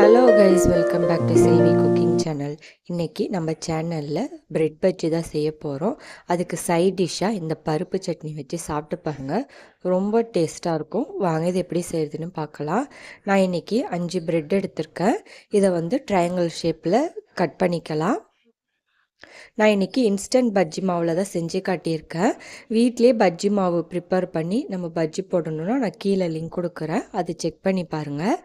Hello guys welcome back to சேவி cooking channel இன்றைக்கி நம்ம சேனலில் பிரெட் பஜ்ஜி தான் செய்ய போகிறோம் அதுக்கு சைட் டிஷ்ஷாக இந்த பருப்பு சட்னி வச்சு சாப்பிட்டு பாருங்கள் ரொம்ப டேஸ்ட்டாக இருக்கும். வாங்க இது எப்படி செய்கிறதுன்னு பார்க்கலாம். நான் இன்றைக்கி அஞ்சு பிரெட் எடுத்திருக்கேன். இதை வந்து ட்ரையாங்கிள் ஷேப்பில் கட் பண்ணிக்கலாம். நான் இன்றைக்கி இன்ஸ்டன்ட் பஜ்ஜி மாவில் தான் செஞ்சு காட்டியிருக்கேன். வீட்லேயே பஜ்ஜி மாவு ப்ரிப்பேர் பண்ணி நம்ம பஜ்ஜி போடணுன்னா நான் கீழே லிங்க் கொடுக்குறேன். அதை செக் பண்ணி பாருங்கள்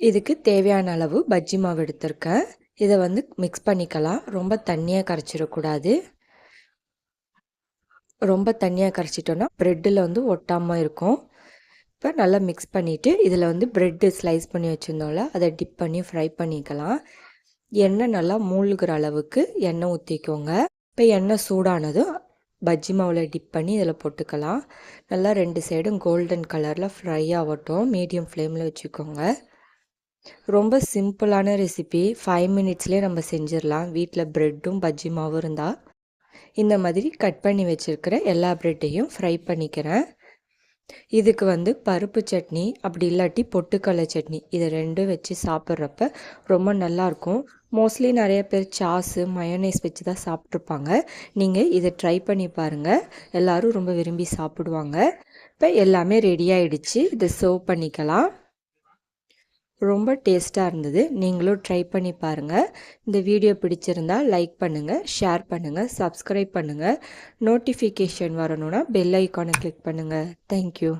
இதுக்கு தேவையான அளவு பஜ்ஜி மாவு எடுத்திருக்கேன் இதை வந்து மிக்ஸ் பண்ணிக்கலாம். ரொம்ப தண்ணியாக கரைச்சிடக்கூடாது. ரொம்ப தண்ணியாக கரைச்சிட்டோன்னா ப்ரெட்டில் வந்து ஒட்டாமல் இருக்கும். இப்போ நல்லா மிக்ஸ் பண்ணிவிட்டு இதில் வந்து ப்ரெட்டு ஸ்லைஸ் பண்ணி வச்சுருந்தோம்ல அதை டிப் பண்ணி ஃப்ரை பண்ணிக்கலாம். எண்ணெய் நல்லா மூழ்கிற அளவுக்கு எண்ணெய் ஊற்றிக்கோங்க இப்போ எண்ணெய் சூடானதும் பஜ்ஜி மாவில் டிப் பண்ணி இதில் போட்டுக்கலாம். நல்லா ரெண்டு சைடும் கோல்டன் கலரில் ஃப்ரை ஆகட்டும். மீடியம் ஃப்ளேமில் வச்சுக்கோங்க. ரொம்ப சிம்பிளான ரெசிபி ஃபைவ் மினிட்ஸ்லேயே நம்ம செஞ்சிடலாம். வீட்டில் ப்ரெட்டும் பஜ்ஜி மாவும் இருந்தால் இந்த மாதிரி கட் பண்ணி வச்சுருக்கிற எல்லா ப்ரெட்டையும் ஃப்ரை பண்ணிக்கிறேன். இதுக்கு வந்து பருப்பு சட்னி அப்படி இல்லாட்டி பொட்டுக்கடலை சட்னி. இதை ரெண்டும் வச்சு சாப்பிட்றப்ப ரொம்ப நல்லாயிருக்கும் மோஸ்ட்லி நிறைய பேர் சாஸு மயோனைஸ் வச்சு தான் சாப்பிட்ருப்பாங்க. நீங்கள் இதை ட்ரை பண்ணி பாருங்கள் எல்லோரும் ரொம்ப விரும்பி சாப்பிடுவாங்க. இப்போ எல்லாமே ரெடி ஆகிடுச்சு இதை சர்வ் பண்ணிக்கலாம். ரொம்ப டேஸ்ட்டாக இருந்தது. நீங்களும் ட்ரை பண்ணி பாருங்கள் இந்த வீடியோ பிடிச்சிருந்தால் லைக் பண்ணுங்கள் ஷேர் பண்ணுங்கள் சப்ஸ்கிரைப் பண்ணுங்கள் நோட்டிஃபிகேஷன் வரணுன்னா பெல் ஐக்கானை கிளிக் பண்ணுங்கள் தேங்க்யூ